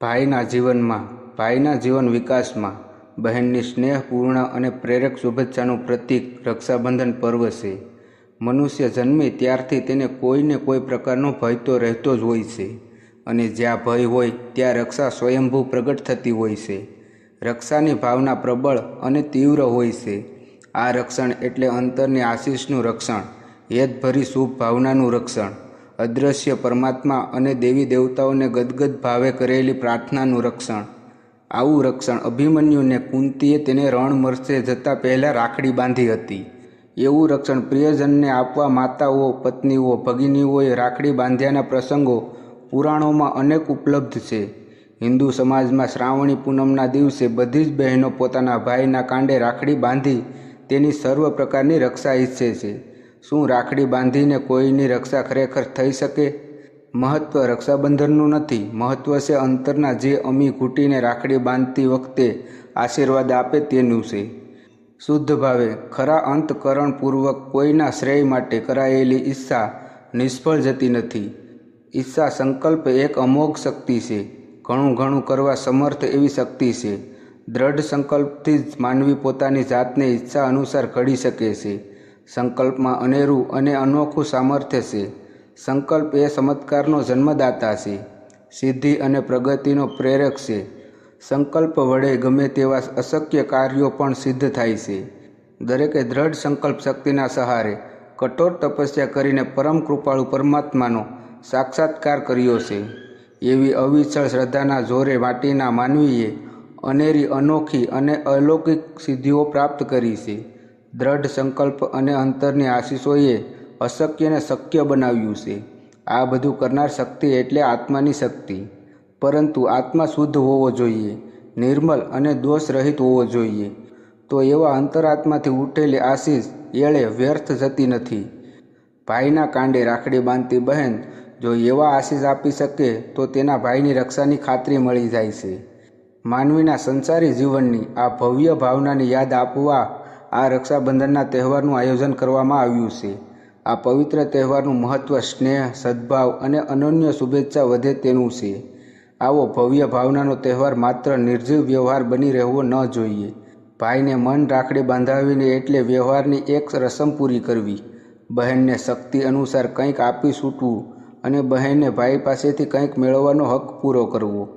ભાઈના જીવનમાં, ભાઈના જીવન વિકાસમાં બહેનની સ્નેહપૂર્ણ અને પ્રેરક શુભેચ્છાનું પ્રતીક રક્ષાબંધન પર્વ છે. મનુષ્ય જન્મે ત્યારથી તેને કોઈને કોઈ પ્રકારનો ભય તો રહેતો જ હોય છે અને જ્યાં ભય હોય ત્યાં રક્ષા સ્વયંભૂ પ્રગટ થતી હોય છે. રક્ષાની ભાવના પ્રબળ અને તીવ્ર હોય છે. આ રક્ષણ એટલે અંતરની આશીષનું રક્ષણ હેદભરી શુભ ભાવનાનું રક્ષણ. અદૃશ્ય પરમાત્મા અને દેવી દેવતાઓને ગદગદ ભાવે કરેલી પ્રાર્થનાનું રક્ષણ. આવું રક્ષણ અભિમન્યુને કુંતીએ તેને રણ મરસે જતાં પહેલાં રાખડી બાંધી હતી. એવું રક્ષણ પ્રિયજનને આપવા માતાઓ, પત્નીઓ, ભગિનીઓએ રાખડી બાંધ્યાના પ્રસંગો પુરાણોમાં અનેક ઉપલબ્ધ છે. હિન્દુ સમાજમાં શ્રાવણી પૂનમના દિવસે બધી જ બહેનો પોતાના ભાઈના કાંડે રાખડી બાંધી તેની સર્વ પ્રકારની રક્ષા ઈચ્છે છે. શું રાખડી બાંધીને કોઈની રક્ષા ખરેખર થઈ શકે? મહત્ત્વ રક્ષાબંધનનું નથી. મહત્ત્વ છે અંતરના જે અમી ઘૂંટીને રાખડી બાંધતી વખતે આશીર્વાદ આપે તેનું છે શુદ્ધ ભાવે, ખરા અંતકરણપૂર્વક કોઈના શ્રેય માટે કરાયેલી ઈચ્છા નિષ્ફળ જતી નથી. ઈચ્છા સંકલ્પ એક અમોઘ શક્તિ છે. ઘણું ઘણું કરવા સમર્થ એવી શક્તિ છે. દ્રઢ સંકલ્પથી જ માનવી પોતાની જાતને ઈચ્છા અનુસાર ઘડી શકે છે. સંકલ્પમાં અનેરું અને અનોખું સામર્થ્ય છે. સંકલ્પ એ ચમત્કારનો જન્મદાતા છે. સિદ્ધિ અને પ્રગતિનો પ્રેરક છે. સંકલ્પ વડે ગમે તેવા અશક્ય કાર્યો પણ સિદ્ધ થાય છે. દરેકે દ્રઢ સંકલ્પ શક્તિના સહારે કઠોર તપસ્યા કરીને પરમ કૃપાળુ પરમાત્માનો સાક્ષાત્કાર કર્યો છે. એવી અવિચળ શ્રદ્ધાના જોરે માટીના માનવીએ અનેરી અનોખી અને અલૌકિક સિદ્ધિઓ પ્રાપ્ત કરી છે. દ્રઢ સંકલ્પ અને અંતરની આશીષોએ અશક્યને શક્ય બનાવ્યું છે. આ બધું કરનાર શક્તિ એટલે આત્માની શક્તિ. પરંતુ આત્મા શુદ્ધ હોવો જોઈએ, નિર્મલ અને દોષ રહિત હોવો જોઈએ. તો એવા અંતરાત્માથી ઉઠેલી આશીષ એળે વ્યર્થ જતી નથી. ભાઈના કાંડે રાખડી બાંધતી બહેન જો એવા આશીષ આપી શકે તો તેના ભાઈની રક્ષાની ખાતરી મળી જાય છે. માનવીના સંસારી જીવનની આ ભવ્ય ભાવનાની યાદ આપવા આ રક્ષાબંધનના તહેવારનું આયોજન કરવામાં આવ્યું છે. આ પવિત્ર તહેવારનું મહત્ત્વ સ્નેહ, સદ્ભાવ અને અનન્ય શુભેચ્છા વધે તેનું છે. આવો ભવ્ય ભાવનાનો તહેવાર માત્ર નિર્જીવ વ્યવહાર બની રહેવો ન જોઈએ. ભાઈને મન રાખડી બાંધાવીને એટલે વ્યવહારની એક રસમ પૂરી કરવી. બહેનને શક્તિ અનુસાર કંઈક આપી છૂટવું અને બહેનને ભાઈ પાસેથી કંઈક મેળવવાનો હક પૂરો કરવો.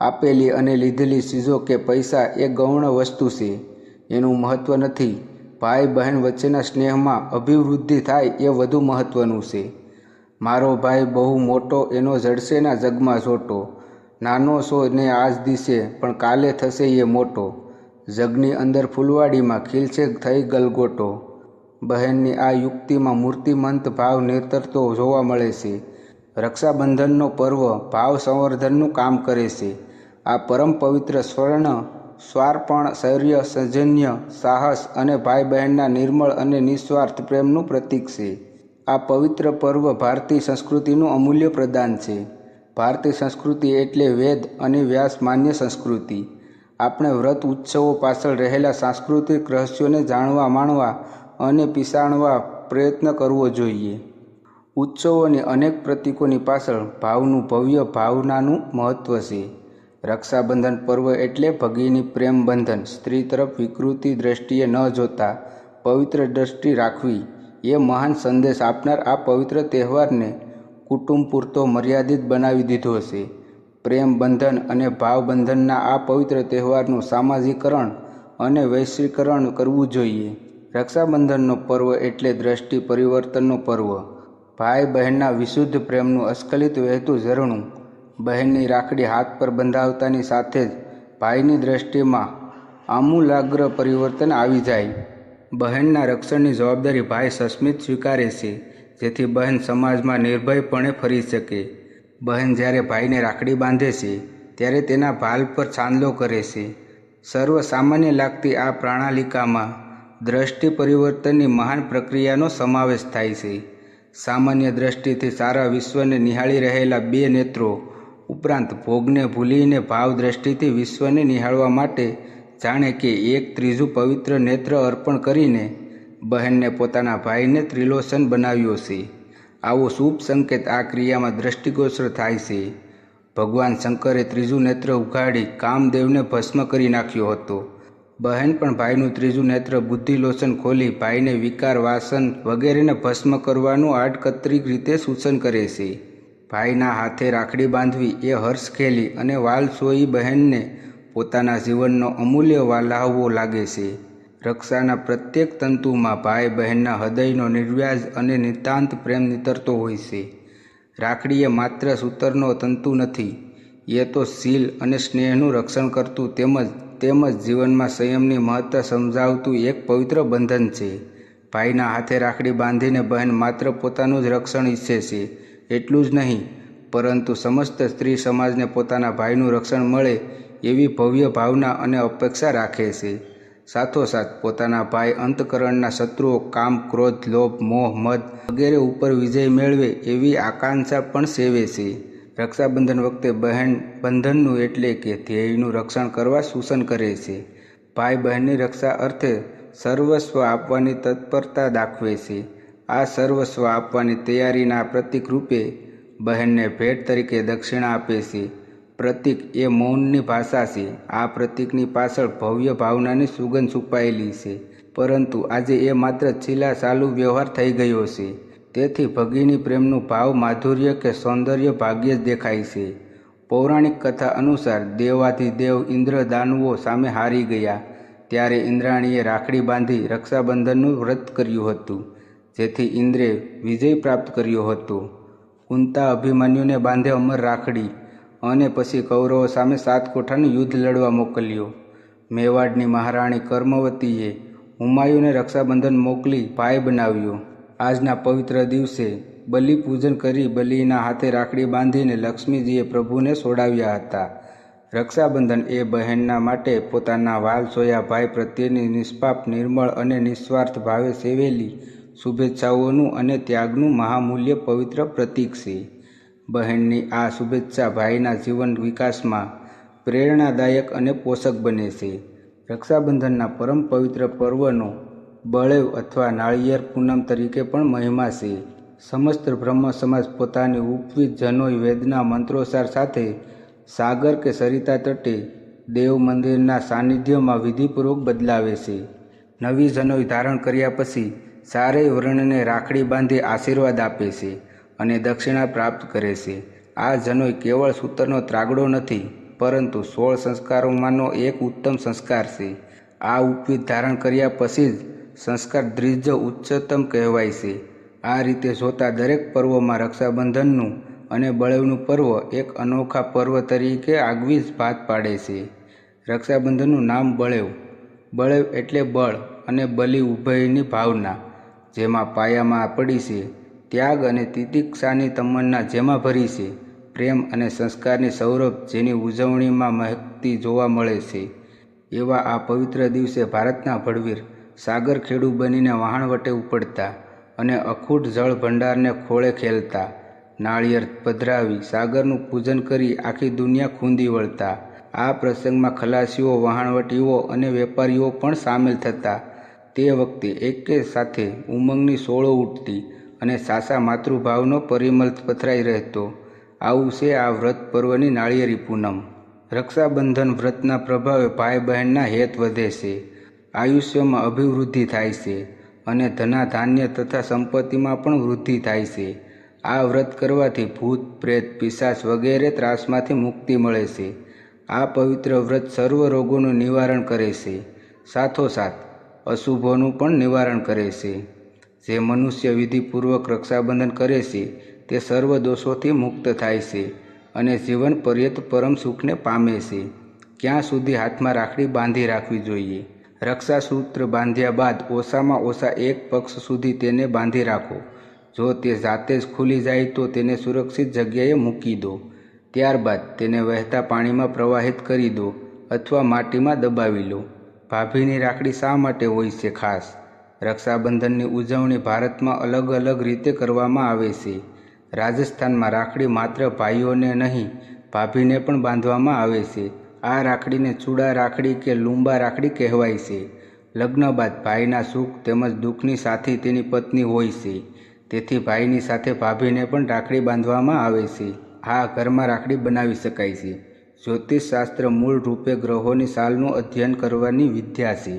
આપેલી અને લીધેલી ચીજો કે પૈસા એ ગૌણ વસ્તુ છે. એનું મહત્ત્વ નથી. ભાઈ બહેન વચ્ચેના સ્નેહમાં અભિવૃદ્ધિ થાય એ વધુ મહત્ત્વનું છે. મારો ભાઈ બહુ મોટો, એનો જડશેના જગમાં જોટો નાનો છો ને આજ દિશે પણ કાલે થશે એ મોટો. જગની અંદર ફૂલવાડીમાં ખીલશે થઈ ગલગોટો. બહેનની આ યુક્તિમાં મૂર્તિમંત ભાવ નેતરતો જોવા મળે છે. રક્ષાબંધનનો પર્વ ભાવ સંવર્ધનનું કામ કરે છે. આ પરમ પવિત્ર સ્વર્ણ સ્વાર્પણ, શૌર્ય, સજન્ય, સાહસ અને ભાઈ બહેનના નિર્મળ અને નિસ્વાર્થ પ્રેમનું પ્રતીક છે. આ પવિત્ર પર્વ ભારતીય સંસ્કૃતિનું અમૂલ્ય પ્રદાન છે. ભારતીય સંસ્કૃતિ એટલે વેદ અને વ્યાસ માન્ય સંસ્કૃતિ. આપણે વ્રત ઉત્સવો પાછળ રહેલા સાંસ્કૃતિક રહસ્યોને જાણવા, માણવા અને પીસાણવા પ્રયત્ન કરવો જોઈએ. ઉત્સવોની અનેક પ્રતીકોની પાછળ ભાવનું ભવ્ય ભાવનાનું મહત્ત્વ છે. રક્ષાબંધન પર્વ એટલે ભગીની પ્રેમ બંધન. સ્ત્રી તરફ વિકૃતિ દ્રષ્ટિએ ન જોતા પવિત્ર દ્રષ્ટિ રાખવી એ મહાન સંદેશ આપનાર આ પવિત્ર તહેવારને કુટુંબ પૂરતો મર્યાદિત બનાવી દીધો છે પ્રેમ બંધન અને ભાવબંધનના આ પવિત્ર તહેવારનું સામાજિકરણ અને વૈશ્વિકરણ કરવું જોઈએ. રક્ષાબંધનનો પર્વ એટલે દ્રષ્ટિ પરિવર્તનનો પર્વ. ભાઈ બહેનના વિશુદ્ધ પ્રેમનું અસ્ખલિત વહેતું ઝરણું બહેનની રાખડી હાથ પર બંધાવતાની સાથે જ ભાઈની દ્રષ્ટિમાં આમૂલાગ્ર પરિવર્તન આવી જાય. બહેનના રક્ષણની જવાબદારી ભાઈ સસ્મિત સ્વીકારે છે, જેથી બહેન સમાજમાં નિર્ભયપણે ફરી શકે. બહેન જ્યારે ભાઈને રાખડી બાંધે છે, ત્યારે તેના ભાલ પર ચાંદલો કરે છે. સર્વ સામાન્ય લાગતી આ પ્રણાલિકામાં દ્રષ્ટિ પરિવર્તનની મહાન પ્રક્રિયાનો સમાવેશ થાય છે. સામાન્ય દ્રષ્ટિથી સારા વિશ્વને નિહાળી રહેલા બે નેત્રો ઉપરાંત ભોગને ભૂલીને ભાવ દ્રષ્ટિથી વિશ્વને નિહાળવા માટે જાણે કે એક ત્રીજું પવિત્ર નેત્ર અર્પણ કરીને બહેનને પોતાના ભાઈને ત્રિલોચન બનાવ્યો છે. આવો શુભ સંકેત આ ક્રિયામાં દ્રષ્ટિગોચર થાય છે. ભગવાન શંકરે ત્રીજું નેત્ર ઉઘાડી કામદેવને ભસ્મ કરી નાખ્યો હતો. બહેન પણ ભાઈનું ત્રીજું નેત્ર બુદ્ધિલોચન ખોલી ભાઈને વિકાર, વાસન વગેરેને ભસ્મ કરવાનું આડકતરી રીતે સૂચન કરે છે. ભાઈના હાથે રાખડી બાંધવી એ હર્ષ ખેલી અને વાલસોઈ બહેનને પોતાના જીવનનો અમૂલ્ય વાલાહવો લાગે છે. રક્ષાના પ્રત્યેક તંતુમાં ભાઈ બહેનના હૃદયનો નિર્વ્યાજ અને નિતાંત પ્રેમ નીતરતો હોય છે. રાખડી એ માત્ર સૂતરનો તંતુ નથી, એ તો શીલ અને સ્નેહનું રક્ષણ કરતું તેમજ તેમજ જીવનમાં સંયમની મહત્તા સમજાવતું એક પવિત્ર બંધન છે. ભાઈના હાથે રાખડી બાંધીને બહેન માત્ર પોતાનું જ રક્ષણ ઈચ્છે છે એટલું જ નહીં, પરંતુ સમસ્ત સ્ત્રી સમાજને પોતાના ભાઈનું રક્ષણ મળે એવી ભવ્ય ભાવના અને અપેક્ષા રાખે છે. સાથોસાથ પોતાના ભાઈ અંતકરણના શત્રુઓ કામ, ક્રોધ, લોભ, મોહ, મદ વગેરે ઉપર વિજય મેળવે એવી આકાંક્ષા પણ સેવે છે. રક્ષાબંધન વખતે બહેન બંધનનું એટલે કે ધ્યેયનું રક્ષણ કરવા સૂચન કરે છે. ભાઈ બહેનની રક્ષા અર્થે સર્વસ્વ આપવાની તત્પરતા દાખવે છે. આ સર્વસ્વ આપવાની તૈયારીના પ્રતીક રૂપે બહેનને ભેટ તરીકે દક્ષિણા આપે છે. પ્રતીક એ મૌનની ભાષા છે. આ પ્રતીકની પાછળ ભવ્ય ભાવનાની સુગંધ છુપાયેલી છે. પરંતુ આજે એ માત્ર છેલ્લા ચાલુ વ્યવહાર થઈ ગયો છે. તેથી ભગીની પ્રેમનું ભાવ માધુર્ય કે સૌંદર્ય ભાગ્યે જ દેખાય છે. પૌરાણિક કથા અનુસાર દેવાધિદેવ ઇન્દ્ર દાનવો સામે હારી ગયા. ત્યારે ઇન્દ્રાણીએ રાખડી બાંધી રક્ષાબંધનનું વ્રત કર્યું હતું. જેથી ઇન્દ્રે વિજય પ્રાપ્ત કર્યો હતો. કુંતા અભિમન્યુને બાંધે અમર રાખડી અને પછી કૌરવો સામે સાત કોઠાનું યુદ્ધ લડવા મોકલ્યો. મેવાડની મહારાણી કર્મવતીએ હુમાયુને રક્ષાબંધન મોકલી ભાઈ બનાવ્યો. આજના પવિત્ર દિવસે બલિ પૂજન કરી બલિના હાથે રાખડી બાંધીને લક્ષ્મીજીએ પ્રભુને સોડાવ્યા હતા. રક્ષાબંધન એ બહેનના માટે પોતાના વાલ સોયા ભાઈ પ્રત્યેની નિષ્પાપ, નિર્મળ અને નિસ્વાર્થ ભાવે સેવેલી શુભેચ્છાઓનું અને ત્યાગનું મહામૂલ્ય પવિત્ર પ્રતીક છે. બહેનની આ શુભેચ્છા ભાઈના જીવન વિકાસમાં પ્રેરણાદાયક અને પોષક બને છે. રક્ષાબંધનના પરમ પવિત્ર પર્વનો બળેવ અથવા નાળિયેર પૂનમ તરીકે પણ મહિમા છે. સમસ્ત બ્રહ્મ સમાજ પોતાની ઉપવિત જનોઈ વેદના મંત્રોચ્ચાર સાથે સાગર કે સરિતા તટે દેવ મંદિરના સાનિધ્યમાં વિધિપૂર્વક બદલાવે છે. નવી જનોઈ ધારણ કર્યા પછી ચારેય વર્ણને રાખડી બાંધી આશીર્વાદ આપે છે અને દક્ષિણા પ્રાપ્ત કરે છે. આ જનોઈ કેવળ સૂતરનો ત્રાગડો નથી, પરંતુ સોળ સંસ્કારોમાંનો એક ઉત્તમ સંસ્કાર છે. આ ઉપવિધ ધારણ કર્યા પછી જ સંસ્કાર દ્વિજ ઉચ્ચતમ કહેવાય છે. આ રીતે જોતા દરેક પર્વમાં રક્ષાબંધનનું અને બળવનું પર્વ એક અનોખા પર્વ તરીકે આગવી જ ભાત પાડે છે. રક્ષાબંધનનું નામ બળેવ. બળેવ એટલે બળ અને બલિ ઉભયની ભાવના. જેમાં પાયામાં પડી છે, ત્યાગ અને તિતિક્ષાની તમન્ના જેમાં ભરી છે, પ્રેમ અને સંસ્કારની સૌરભ જેની ઉજવણીમાં મહેકતી જોવા મળે છે. એવા આ પવિત્ર દિવસે ભારતના ભડવીર સાગર ખેડૂ બનીને વહાણવટે ઉપડતા અને અખૂટ જળ ભંડારને ખોળે ખેલતા, નાળિયેર પધરાવી સાગરનું પૂજન કરી આખી દુનિયા ખૂંદી વળતા. આ પ્રસંગમાં ખલાસીઓ, વહાણવટીઓ અને વેપારીઓ પણ સામેલ થતા. તે વખતે એકે સાથે ઉમંગની સોળો ઉઠતી અને સાસા માતૃભાવનો પરિમલ પથરાઈ રહેતો. આવું છે આ વ્રત પર્વની નાળિયેરી પૂનમ. રક્ષાબંધન વ્રતના પ્રભાવે ભાઈ બહેનના હેત વધે છે. આયુષ્યમાં અભિવૃદ્ધિ થાય છે અને ધના ધાન્ય તથા સંપત્તિમાં પણ વૃદ્ધિ થાય છે. આ વ્રત કરવાથી ભૂત, પ્રેત, પિશાચ વગેરે ત્રાસમાંથી મુક્તિ મળે છે. આ પવિત્ર વ્રત સર્વ રોગોનું નિવારણ કરે છે. સાથોસાથ અશુભોનું પણ નિવારણ કરે છે. જે મનુષ્ય વિધિપૂર્વક રક્ષાબંધન કરે છે, તે સર્વ દોષોથી મુક્ત થાય છે અને જીવન પર્યત પરમ સુખને પામે છે. ક્યાં સુધી હાથમાં રાખડી બાંધી રાખવી જોઈએ? રક્ષાસૂત્ર બાંધ્યા બાદ ઓછામાં ઓછા એક પક્ષ સુધી તેને બાંધી રાખો. જો તે જાતે જ ખુલી જાય તો તેને સુરક્ષિત જગ્યાએ મૂકી દો. ત્યારબાદ તેને વહેતા પાણીમાં પ્રવાહિત કરી દો અથવા માટીમાં દબાવી લો. ભાભીની રાખડી શા માટે હોય છે ખાસ? રક્ષાબંધનની ઉજવણી ભારતમાં અલગ અલગ રીતે કરવામાં આવે છે. રાજસ્થાનમાં રાખડી માત્ર ભાઈઓને નહીં, ભાભીને પણ બાંધવામાં આવે છે. આ રાખડીને ચૂડા રાખડી કે લુંબા રાખડી કહેવાય છે. લગ્ન બાદ ભાઈના સુખ તેમજ દુઃખની સાથી તેની પત્ની હોય છે. તેથી ભાઈની સાથે ભાભીને પણ રાખડી બાંધવામાં આવે છે. હા, ઘરમાં રાખડી બનાવી શકાય છે. જ્યોતિષશાસ્ત્ર મૂળ રૂપે ગ્રહોની સાલનું અધ્યયન કરવાની વિદ્યા છે,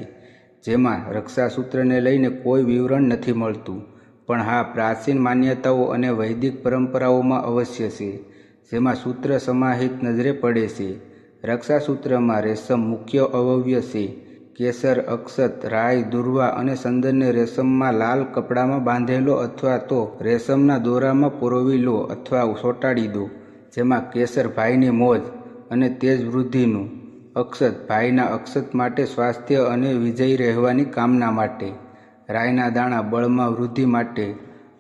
જેમાં રક્ષાસૂત્રને લઈને કોઈ વિવરણ નથી મળતું, પણ હા, પ્રાચીન માન્યતાઓ અને વૈદિક પરંપરાઓમાં અવશ્ય છે, જેમાં સૂત્ર સમાહિત નજરે પડે છે. રક્ષાસૂત્રમાં રેશમ મુખ્ય અવવ્ય છે, કેસર, અક્ષત રાય દુર્વા અને સંદનને રેશમમાં લાલ કપડામાં બાંધેલો અથવા તો રેશમના દોરામાં પરોવી લો અથવા સોટાડી દો, જેમાં કેસર ભાઈની મોજ અને તેજ વૃદ્ધિનું અક્ષત ભાઈના અક્ષત માટે સ્વાસ્થ્ય અને વિજયી રહેવાની કામના માટે. રાયના દાણા બળમાં વૃદ્ધિ માટે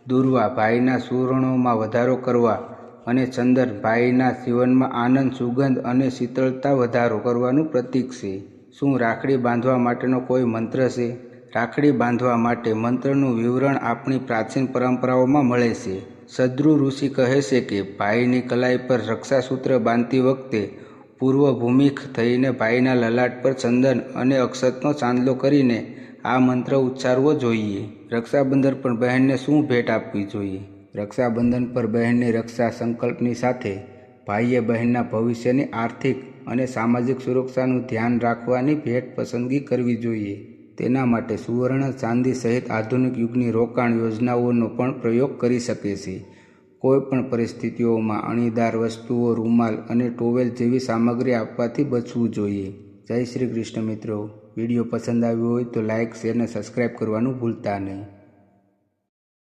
દુર્વા ભાઈના સુવર્ણોમાં વધારો કરવા અને ચંદર ભાઈના જીવનમાં આનંદ, સુગંધ અને શીતળતા વધારો કરવાનું પ્રતીક છે. શું રાખડી બાંધવા માટેનો કોઈ મંત્ર છે? રાખડી બાંધવા માટે મંત્રનું વિવરણ આપણી પ્રાચીન પરંપરાઓમાં મળે છે. સદ્રુ ઋષિ કહે છે કે, ભાઈની કલાઈ પર રક્ષાસૂત્ર બાંધતી વખતે પૂર્વભૂમિખ થઈને ભાઈના લલાટ પર ચંદન અને અક્ષતનો ચાંદલો કરીને આ મંત્ર ઉચ્ચારવો જોઈએ. રક્ષાબંધન પર બહેનને શું ભેટ આપવી જોઈએ? રક્ષાબંધન પર બહેનની રક્ષા સંકલ્પની સાથે ભાઈએ બહેનના ભવિષ્યની આર્થિક અને સામાજિક સુરક્ષાનું ધ્યાન રાખવાની ભેટ પસંદગી કરવી જોઈએ. તેના માટે સુવર્ણ ચાંદી સહિત આધુનિક યુગની રોકાણ યોજનાઓનો પણ પ્રયોગ કરી શકે છે. કોઈપણ પરિસ્થિતિઓમાં અણીદાર વસ્તુઓ, રૂમાલ અને ટોવેલ જેવી સામગ્રી આપવાથી બચવું જોઈએ. જય શ્રી કૃષ્ણ મિત્રો. વીડિયો પસંદ આવ્યો હોય તો લાઇક, શેર અને સબસ્ક્રાઈબ કરવાનું ભૂલતા નહીં.